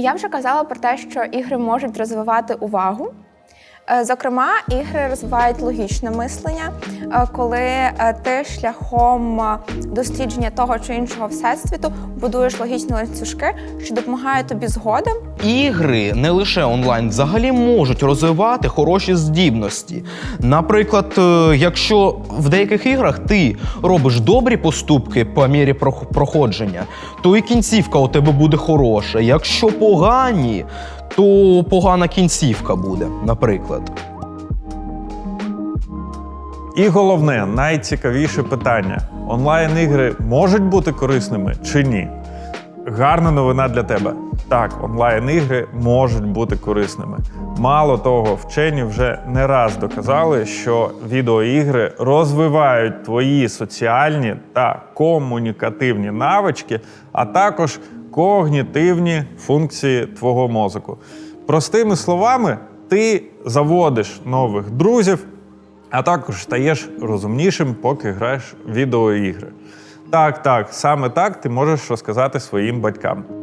Я вже казала про те, що ігри можуть розвивати увагу. Е, Зокрема, ігри розвивають логічне мислення, е, коли е, ти шляхом дослідження того чи іншого всесвіту будуєш логічні ланцюжки, що допомагають тобі згодом Ігри не лише онлайн взагалі можуть розвивати хороші здібності. Наприклад, якщо в деяких іграх ти робиш добрі поступки по мірі прох- проходження, то і кінцівка у тебе буде хороша. Якщо погані, то погана кінцівка буде, наприклад. І головне, найцікавіше питання: онлайн-ігри можуть бути корисними чи ні? Гарна новина для тебе. Так, онлайн-ігри можуть бути корисними. Мало того, вчені вже не раз доказали, що відеоігри розвивають твої соціальні та комунікативні навички, а також когнітивні функції твого мозку. Простими словами, ти заводиш нових друзів, а також стаєш розумнішим, поки граєш відеоігри. Так, так, саме так ти можеш розказати своїм батькам.